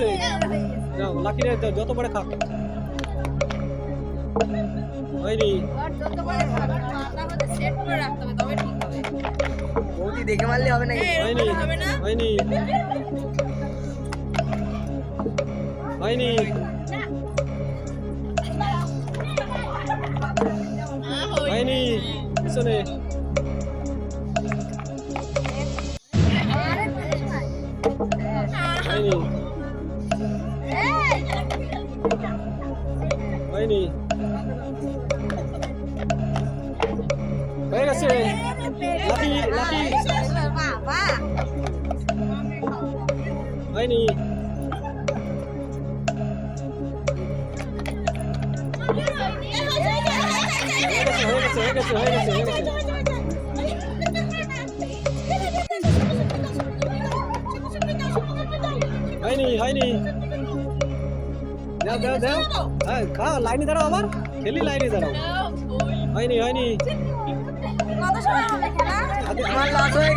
গেছে লাকি রে যত পারে খাক। বৌদি দেখে মারলে হবে নাকি? হয়নি হয়নি। হয়নি। হয়নি পিছনে। হয়নি। হয়নি হয়ে গেছে লাকি লাকি হয়নি হয়ে গেছে হয়ে গেছে হয়ে গেছে হয়ে গেছে হয়ে গেছে হয়নি হয়নি দাও দাও দাও। হ্যাঁ খাও লাইনে দাঁড়াও আবার। খেলি লাইনে দাঁড়াও। হয়নি হয়নি। আমার হয়ে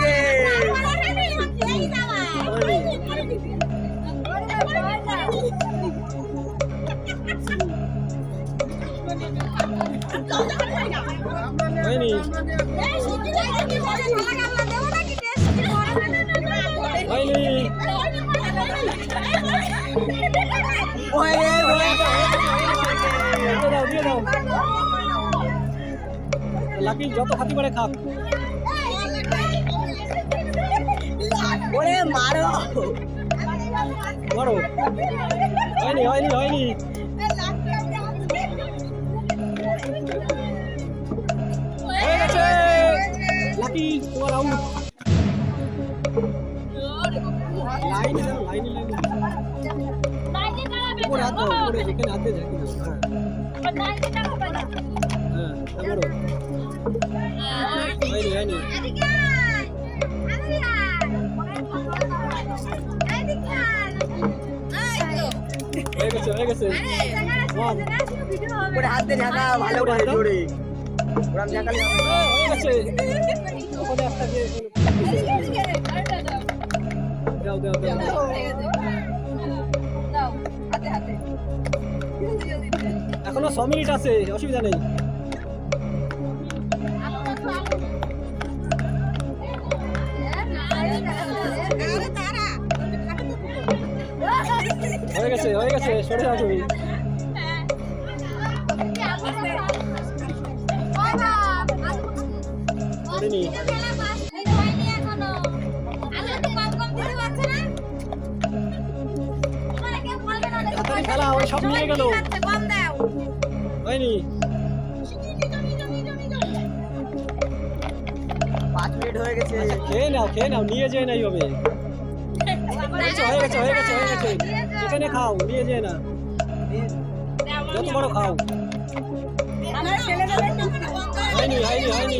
হয়নি। হয়নি। হয়ে হয়ে লাকি, যত খাতি পারে খাক। ওরে মারো। মারো। হয়নি হয়নি হয়নি। হয়ে লাকি, তোমার আউট লাইনে লাইনে লাইনে হাত যেখানে হাতে দাও হ্যাঁ ওরে ভালো করে জোরে ওরম ঝাঁকালে হবে। না। এ, হয়ে গেছে। ওখানে একটা দাও দাও দাও। এখনও ছ মিনিট আছে অসুবিধা নেই। হয়ে গেছে হয়ে গেছে সরে যাও তুমি। খেলা ওই সব নিয়ে গেল। হয়নি? পাঁচ মিনিট হয়ে গেছে। আচ্ছা খেয়ে নাও খেয়ে নাও নিয়ে যেয়ে নাই হবে হয়ে গেছে হয়ে গেছে হয়ে গেছে এখানে খাও নিয়ে যেয়ে না যত বড় খাও। হয়নি হয়নি হয়নি।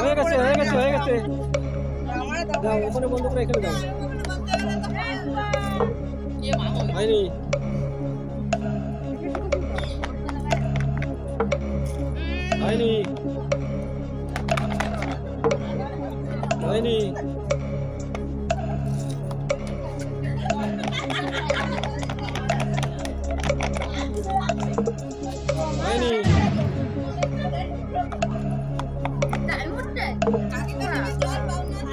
হয়ে গেছে হয়ে গেছে হয়ে গেছে। দাও ওখানে বন্ধ করে এখানে দাও। হয়নি হয়নি হয়নি হয়নি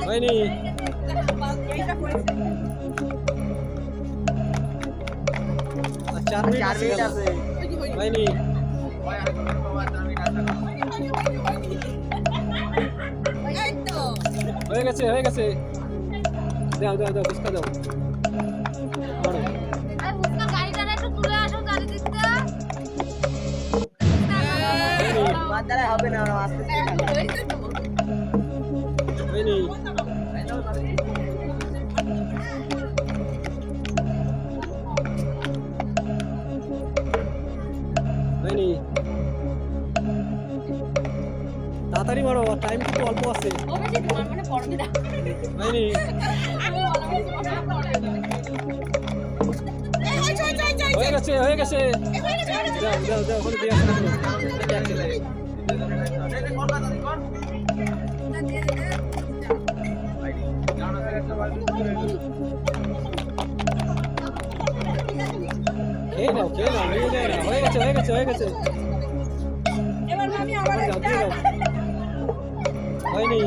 হয়নি আর চার মিনিট চার মিনিট হয়নি। হয়ে গেছে হয়ে গেছে। দাও দাও দাও, ফুচকা দাও। হবে না আস্তে হয়ে গেছে হয়ে গেছে যাও যাও যাও ওখানে দিয়ে আসুন খেয়ে নাও হয়নি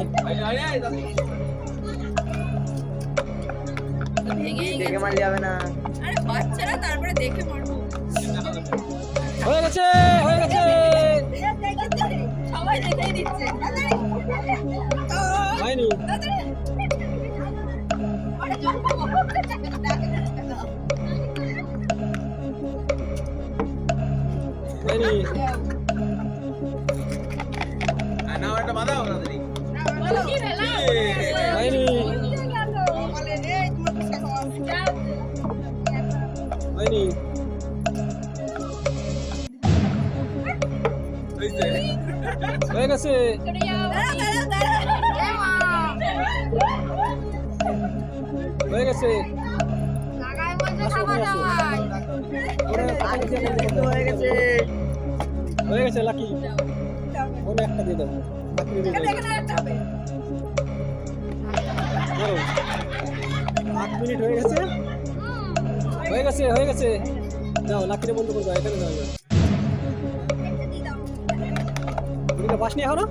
দেখে গেছে। মারলে যাবে না। আরে বাচ্চারা তারপরে দেখে মারবো হয়ে গেছে হয়ে গেছে। সবাই দেখেই দিচ্ছে। হয়নি। হয়নি। গেছে হয়ে গেছে। হয়ে গেছে, লাকি। ওনে একটা দিয়ে দাও। লাকি মিনিট হয়ে গেছে। হয়ে গেছে হয়ে গেছে। যাও লাকিরে বন্ধ করে দাও, এখানে যাও তুমি তো পাস এখনও?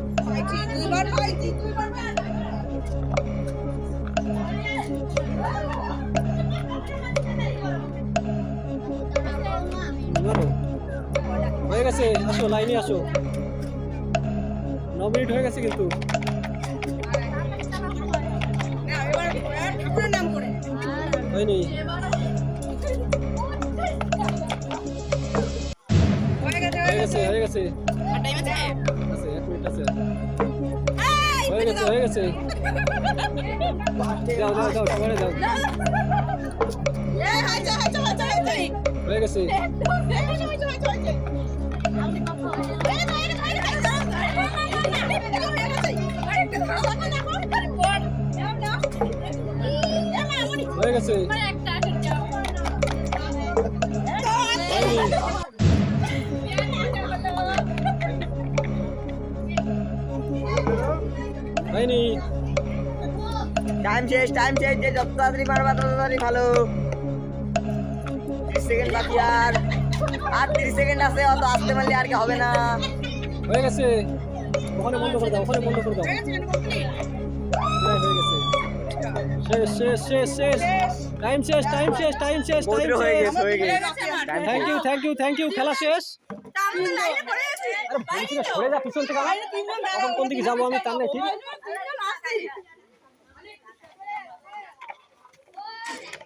হয়ে গেছে, আসো, লাইনে আসো। ন মিনিট হয়ে গেছে কিন্তু। হয়নি। হয়ে গেছে হয়ে গেছে। টাইম আছে আছে হয়ে গেছে হয়ে গেছে যাও যাও যাও সবাই যাও। হয়ে গেছে এই, হাইচা, টাইম শেষ টাইম শেষ যে যত তাড়াতাড়ি পারবা তত তাড়াতাড়ি ভালো। তিরিশ সেকেন্ড বাকি আর। আর তিরিশ সেকেন্ড আছে অত আসতে পারলে আর কি হবে না। হয়ে গেছে। ওখানে বন্ধ করে দাও ওখানে বন্ধ করে দাও। হয়ে গেছে, শেষ শেষ। শেষ শেষ টাইম শেষ টাইম শেষ টাইম শেষ টাইম শেষ। হয়ে গেছে। Thank you thank you thank you খেলা শেষ। আমি তো লাইনে পড়ে আছি। আরে সরে যা পিছন থেকে আমার তিনজন এখন কোন দিকে যাব আমি তার নেই ঠিক।